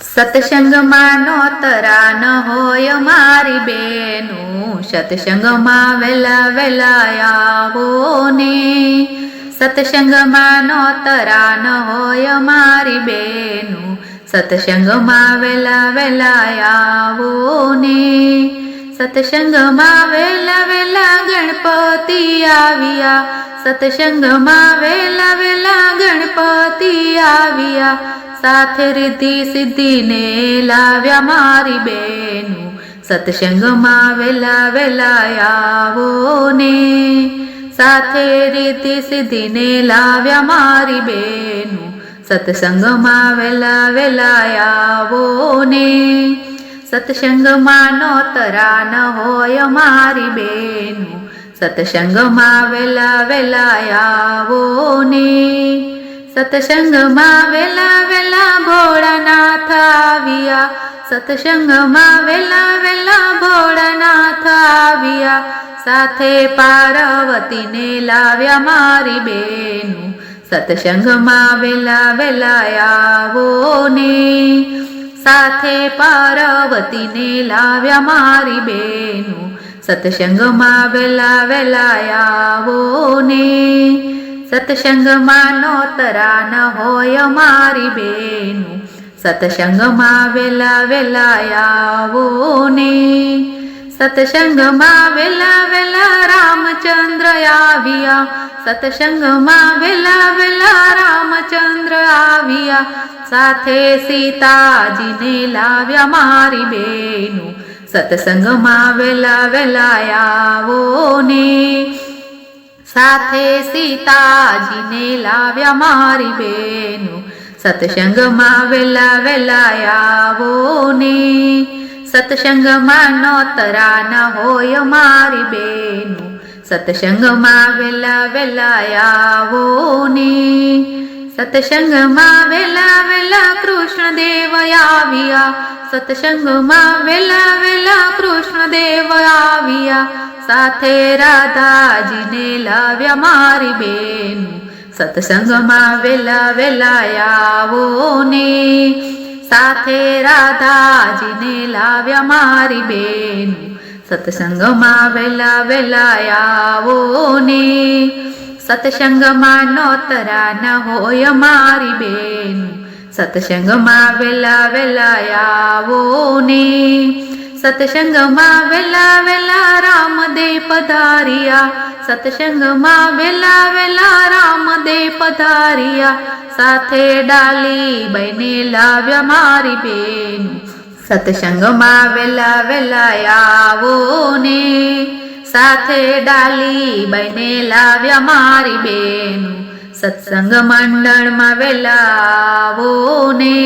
સત્સંગમાં નોતરા ન હોય મારી બેનું. સત્સંગમાં વેલા વેલા આવો ને સત્સંગમાં નોતરા ન હોય મારી બેનું. સત્સંગમાં વેલા વેલા આવો ને સત્સંગમાં વેલા વેલા ગણપતિ આવ્યા. સત્સંગમાં વેલા વેલા ગણપતિ આવ્યા. સાથે રીતિ સિદ્ધિને લાવ્યા મારી બેનું. સત્સંગમાં વેલા વેલા આવો ને સાથે રીતિ સિદ્ધિને લાવ્યા મારી બેનું. સત્સંગમાં વેલા વેલા આવો ને સત્સંગમાં નોતરા ન હોય મારી બેનું. સત્સંગમાં વેલા વેલા આવો ને સત્સંગમાં વેલા વેલા ભોળાનાથ આવ્યા. સત્સંગમાં વેલા વેલા ભોળાનાથ આવ્યા. સાથે પાર્વતીને લાવ્યા મારી બેનું. સત્સંગમાં વેલા વેલા આવો ને સાથે પાર્વતીને લાવ્યા મારી બેનું. સત્સંગમાં વેલા વેલા આવો ને સત્સંગમાં નોતરા ન હોય મારી બેનું સત્સંગમાં વેલા વેલા આવો ને સત્સંગમાં વેલા વેલા રામચંદ્ર આવ્યા સત્સંગમાં વેલા વેલા રામચંદ્ર આવ્યા સાથે સીતાજીને લાવ્યા મારી બેનું સત્સંગમાં વેલા વેલા આવો ને સાથે સીતાજીને લાવ્યા મારી બેનું સત્સંગમાં વેલા વેલા આવો ને સત્સંગમાં નોતરા ન હોય મારી બેનું સત્સંગમાં વેલા વેલા આવો ને સત્સંગમાં વેલા વેલા કૃષ્ણ દેવ આવ્યા. સત્સંગમાં વેલા વેલા કૃષ્ણ દેવ આવ્યા. સાથે રાધાજીને લાવ્યા મારી બેન. સત્સંગમાં વેલા વેલા આવો ને. સાથે રાધાજીને લાવ્યા મારી બેન. સત્સંગમાં વેલા વેલા આવો ને. સત્સંગમાં નોતરા ન હોય મારી બેન. સત્સંગમાં વેલા વેલા આવો ને. સત્સંગમાં વેલા વેલા રામદેવ પધારિયા. સત્સંગમાં વેલા વેલા રામદેવ પધારિયા. સાથે ડાલી બને લાવ્યા મારી બેન. સત્સંગમાં વેલા વેલા આવો ને. સાથે ડાલી બને લાવ્યા મારી બેન. સત્સંગ મંડળમાં વેલાવો ને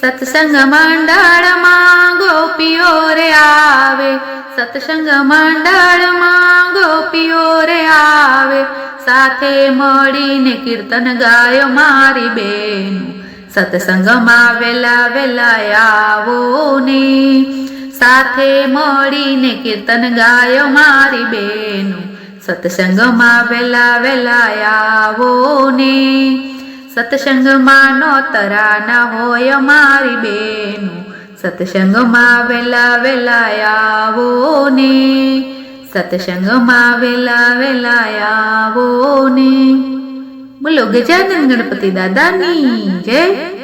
સત્સંગ મંડળમાં ગોપીઓ રે આવે. સત્સંગ મંડળમાં ગોપીઓ રે આવે. સાથે મળીને કીર્તન ગાયો મારી બેન. સત્સંગમાં વેલા વેલા આવો ને સાથે મળીને કીર્તન ગાયો મારી બેનું. સત્સંગમાં વેલા વેલા આવો ને. સત્સંગમાં નોતરા ના હોય મારી બેનું. સત્સંગમાં વેલા વેલા આવો ને. સત્સંગમાં વેલા વેલા આવો ને. બોલો ગજાનંદ ગણપતિ દાદાની જય.